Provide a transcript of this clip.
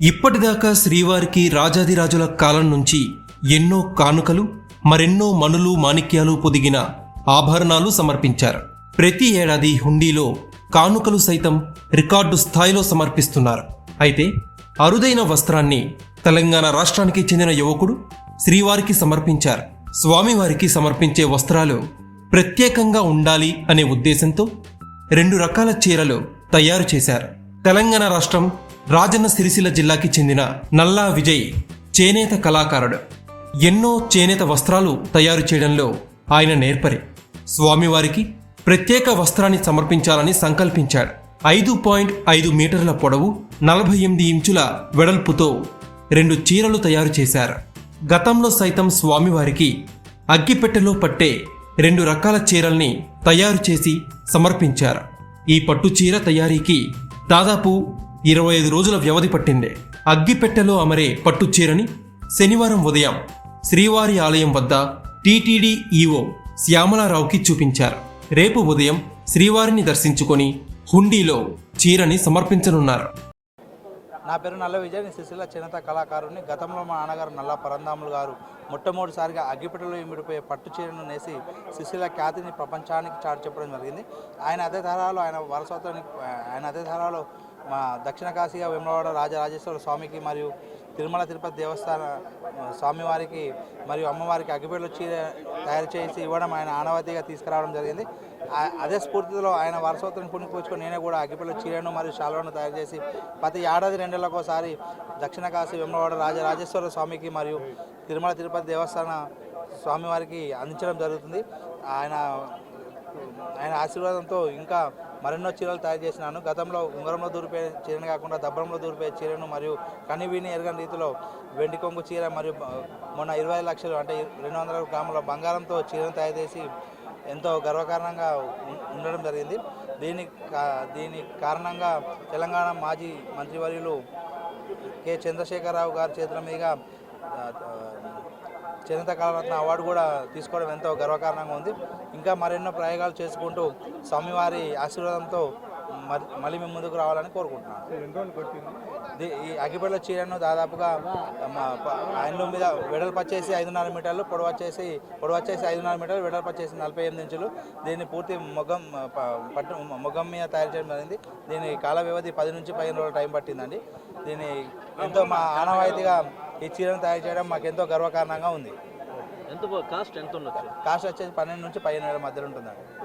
ఇప్పటిదాకా శ్రీవారికి రాజాదిరాజుల కాలం నుంచి ఎన్నో కానుకలు మరెన్నో మనులు మాణిక్యాలు పొదిగిన ఆభరణాలు సమర్పించారు. ప్రతి ఏడాది హుండీలో కానుకలు సైతం రికార్డు స్థాయిలో సమర్పిస్తున్నారు. అయితే అరుదైన వస్త్రాన్ని తెలంగాణ రాష్ట్రానికి చెందిన యువకుడు శ్రీవారికి సమర్పించారు. స్వామివారికి సమర్పించే వస్త్రాలు ప్రత్యేకంగా ఉండాలి అనే ఉద్దేశంతో రెండు రకాల చీరలు తయారు చేశారు. తెలంగాణ రాష్ట్రం రాజన్న సిరిసిల్ల జిల్లాకి చెందిన నల్లా విజయ్ చేనేత కళాకారుడు. ఎన్నో చేనేత వస్త్రాలు తయారు చేయడంలో ఆయన నేర్పరి. స్వామివారికి ప్రత్యేక వస్త్రాన్ని సమర్పించాలని సంకల్పించాడు. ఐదు పాయింట్ ఐదు మీటర్ల పొడవు నలభై ఎనిమిది ఇంచుల వెడల్పుతో రెండు చీరలు తయారు చేశారు. గతంలో సైతం స్వామివారికి అగ్గిపెట్టెలో పట్టే రెండు రకాల చీరల్ని తయారు చేసి సమర్పించారు. ఈ పట్టు చీర తయారీకి దాదాపు ఇరవై ఐదు రోజుల వ్యవధి పట్టింది. అగ్గిపెట్టెలో అమరే పట్టు చీరని శనివారం ఉదయం శ్రీవారి ఆలయం వద్ద టీటీడీ ఈఓ శ్యామలారావుకి చూపించారు. రేపు ఉదయం శ్రీవారిని దర్శించుకొని హుండీలో చీరని సమర్పించనున్నారు. నా పేరు నల్ల విజయ్ నేను సిరిసిల్ల చిన్నత కళాకారుని గతంలో మా నాన్నగారు నల్ల పరందాములు గారు. మొట్టమొదటిసారిగా అగ్గిపెట్టెలో ఇమిడిపోయే పట్టు చీరను నేసి సిరిసిల్ల ఖ్యాతిని ప్రపంచానికి చాటు చెప్పడం జరిగింది. ఆయన అదే తరాలో ఆయన వారసత్వం ఆయన అదే తరాలో మా దక్షిణ కాశీ వెమ్మవాడ రాజరాజేశ్వర స్వామికి మరియు తిరుమల తిరుపతి దేవస్థాన స్వామివారికి మరియు అమ్మవారికి అగ్గిపెట్టెలో చీర తయారు చేసి ఇవ్వడం ఆయన ఆనవతిగా తీసుకురావడం జరిగింది. అదే స్ఫూర్తిలో ఆయన వారసత్వం పుణికిపుచ్చుకొని నేనే కూడా అగ్గిపెట్టెల చీరను మరియు శాలువను తయారు చేసి ప్రతి ఏడాది రెండేళ్ళకోసారి దక్షిణ కాశీ వెమ్మవాడ రాజరాజేశ్వర స్వామికి మరియు తిరుమల తిరుపతి దేవస్థాన స్వామివారికి అందించడం జరుగుతుంది. ఆయన ఆశీర్వాదంతో ఇంకా మరెన్నో చీరలు తయారు చేసినాను. గతంలో ఉంగరంలో దూరిపోయే చీరను కాకుండా దబ్బరంలో దూరిపోయే చీరను మరియు కనివిని ఎరగని రీతిలో వెండి కొంగు చీర మరియు మొన్న ఇరవై ఐదు లక్షలు అంటే రెండు వందల గ్రాముల బంగారంతో చీరను తయారు చేసి ఎంతో గర్వకారణంగా ఉండడం జరిగింది. దీని కా- దీని కారణంగా తెలంగాణ మాజీ మంత్రివర్యులు కె. చంద్రశేఖరరావు గారి చేతుల మీదుగా చేనేత కళారత్న అవార్డు కూడా తీసుకోవడం ఎంతో గర్వకారణంగా ఉంది. ఇంకా మరెన్నో ప్రయోగాలు చేసుకుంటూ స్వామివారి ఆశీర్వాదంతో మళ్ళీ మేము ముందుకు రావాలని కోరుకుంటున్నాను. ఈ అగ్గిపెట్టెల చీరను దాదాపుగా హ్యాండ్లూమ్ మీద వెడల్పు వచ్చేసి ఐదున్నర మీటర్లు పొడవు వచ్చేసి పొడవు వచ్చేసి ఐదున్నర మీటర్లు వెడల్పు వచ్చేసి నలభై ఎనిమిది ఇంచులు. దీన్ని పూర్తి మొగ్గం పట్టు మొగ్గం మీద తయారు చేయడం జరిగింది. దీని కాల వ్యవధి పది నుంచి పదిహేను రోజులు టైం పట్టిందండి. దీన్ని ఎంతో మా ఆనవాయితీగా ఈ చీరను తయారు చేయడం మాకు ఎంతో గర్వకారణంగా ఉంది. ఎంత కాస్ట్ ఎంత ఉండొచ్చు? కాస్ట్ వచ్చేసి పన్నెండు నుంచి పదిహేను వేల మధ్యలో ఉంటుందండి.